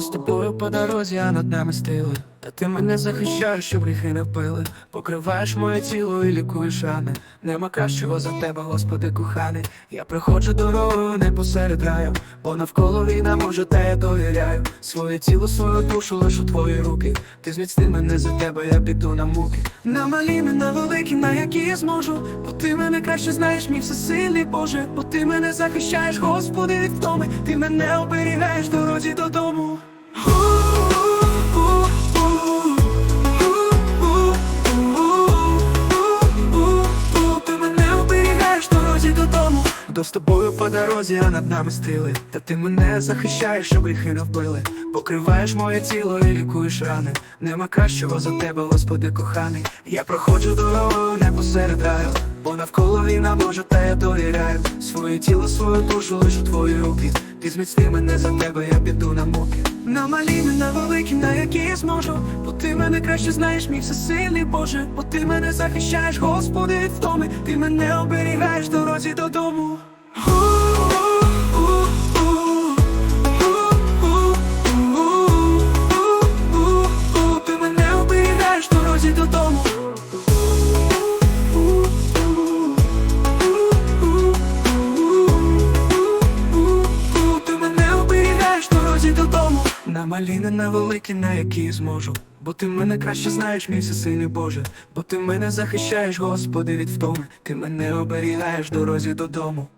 С тобою по дорозі, а над нами стили. Ти мене захищаєш, щоб гріхи не впили. Покриваєш моє тіло і лікуєш рани. Нема кращого за тебе, Господи, коханий. Я приходжу дорогою, не посеред раю, бо навколо війна може, та я довіряю. Своє тіло, свою душу лиш у твої руки. Ти зміцни мене за тебе, я піду на муки. На малі, на великі, на які я зможу. Бо ти мене краще знаєш, мій всесильний Боже. Бо ти мене захищаєш, Господи, від втоми. Ти мене оберігаєш дорозі додому. Додому. З тобою по дорозі, а над нами стили. Та ти мене захищаєш, щоб гріхи не вбили. Покриваєш моє тіло і лікуєш рани. Нема кращого за тебе, Господи, коханий. Я проходжу дорогою, не посеред раю. Бо навколо війна може, та я довіряю. Своє тіло, свою душу лиш у твої руки. Ти зміцни мене за тебе, я піду на муки. На малі, на великі, на які я зможу. Мене краще знаєш, мій всесильний Боже. Бо ти мене захищаєш, Господи, втоми. Ти мене оберігаєш в дорозі додому. Ти мене оберігаєш дорозі додому. На маліни, на великі, на які зможу. Бо ти мене краще знаєш, мій всесильний Боже. Бо ти мене захищаєш, Господи, від втоми. Ти мене оберігаєш дорозі додому.